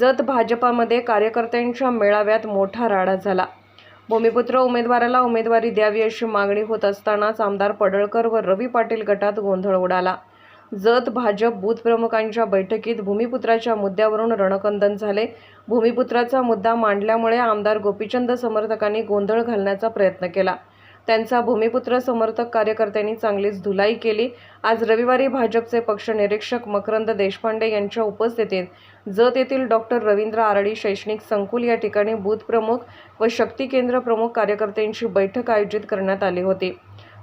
जत भाजपामध्ये कार्यकर्त्यांच्या मेळाव्यात मोठा राडा झाला. भूमिपुत्र उमेदवाराला उमेदवारी द्यावी अशी मागणी होत असतानाच आमदार पडळकर व रवी पाटील गटात गोंधळ उडाला. जत भाजप बूथ प्रमुखांच्या बैठकीत भूमिपुत्राच्या मुद्द्यावरून रणकंदन झाले. भूमिपुत्राचा मुद्दा मांडल्यामुळे आमदार गोपीचंद समर्थकांनी गोंधळ घालण्याचा प्रयत्न केला. त्यांचा भूमिपुत्र समर्थक कार्यकर्त्यांनी चांगलीच धुलाई केली. आज रविवारी भाजपचे पक्ष निरीक्षक मकरंद देशपांडे यांच्या उपस्थितीत जत येथील डॉक्टर रवींद्र आरडी शैक्षणिक संकुल या ठिकाणी बूथ प्रमुख व शक्ती केंद्र प्रमुख कार्यकर्त्यांची बैठक आयोजित करण्यात आली होती.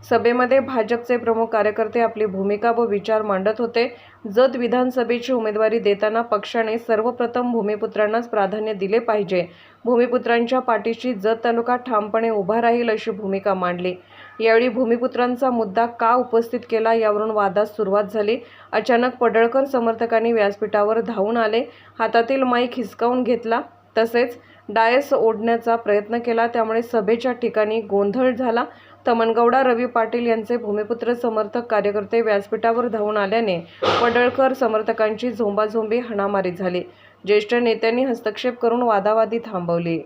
सभेमध्ये भाजपचे प्रमुख कार्यकर्ते आपली भूमिका व विचार मांडत होते. जत विधानसभेची उमेदवारी देताना पक्षाने सर्वप्रथम भूमिपुत्रांनाच प्राधान्य दिले पाहिजे. भूमिपुत्रांच्या पाठीशी जत तालुका ठामपणे उभा राहील अशी भूमिका मांडली. यावेळी भूमिपुत्रांचा मुद्दा का उपस्थित केला यावरून वादास सुरुवात झाली. अचानक पडळकर समर्थकांनी व्यासपीठावर धावून आले. हातातील माईक हिसकावून घेतला. तसेच डायस ओढण्याचा प्रयत्न केला. त्यामुळे सभेच्या ठिकाणी गोंधळ झाला. तमनगौडा रवी पाटील यांचे भूमिपुत्र समर्थक कार्यकर्ते व्यासपीठावर धावून आल्याने पडळकर समर्थकांची झोंबाझोंबी हाणामारी झाली. ज्येष्ठ नेत्यांनी हस्तक्षेप करून वादावादी थांबवली.